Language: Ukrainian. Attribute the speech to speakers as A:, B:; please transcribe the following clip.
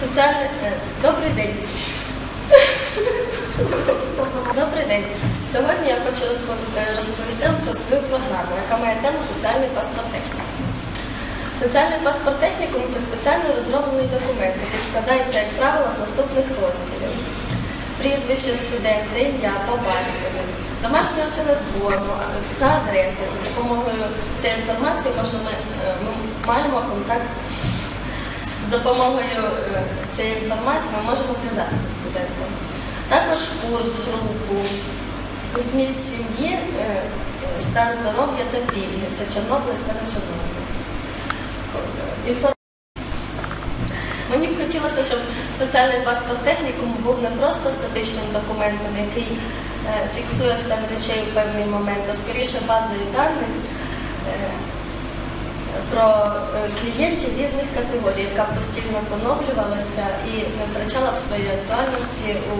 A: Соціальний е, добрий день. Добрий день. Сьогодні я хочу е, розповісти вам про свою програму, яка має тему соціальний паспорт технікум. Соціальний паспорт технікум це спеціально розроблений документ, який складається, як правило, з наступних розділів: прізвище студента, ім'я по батькові, домашнього телефону та адреси. За допомогою цієї інформації можна ми, е, ми маємо контакт з допомогою е, цієї інформації ми можемо зв'язатися з студентом. Також курс, групу, зміст сім'ї, е, стан здоров'я та пільги. Це Чорнобилець та не Чорнобилець. Мені б хотілося, щоб соціальний паспорт технікуму був не просто статичним документом, який е, фіксує стан речей у певний момент, а скоріше базою даних про е, клієнтів різних категорій, яка постійно поновлювалася і не втрачала б своєї актуальності у